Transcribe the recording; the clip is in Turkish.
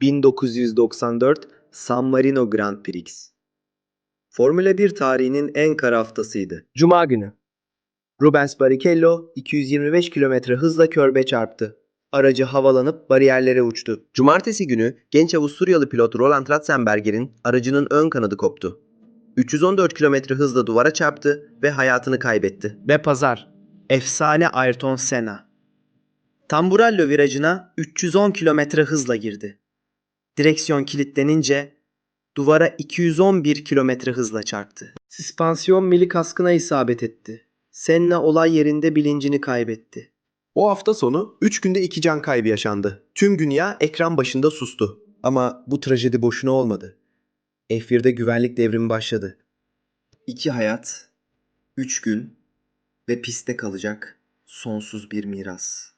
1994 San Marino Grand Prix. Formula 1 tarihinin en kara haftasıydı. Cuma günü. Rubens Barrichello 225 km hızla körbe çarptı. Aracı havalanıp bariyerlere uçtu. Cumartesi günü genç Avusturyalı pilot Roland Ratzenberger'in aracının ön kanadı koptu. 314 km hızla duvara çarptı ve hayatını kaybetti. Ve pazar. Efsane Ayrton Senna. Tamburello virajına 310 km hızla girdi. Direksiyon kilitlenince duvara 211 km hızla çarptı. Süspansiyon mili kaskına isabet etti. Senna olay yerinde bilincini kaybetti. O hafta sonu 3 günde 2 can kaybı yaşandı. Tüm dünya ekran başında sustu. Ama bu trajedi boşuna olmadı. F1'de güvenlik devrimi başladı. İki hayat, üç gün ve piste kalacak sonsuz bir miras.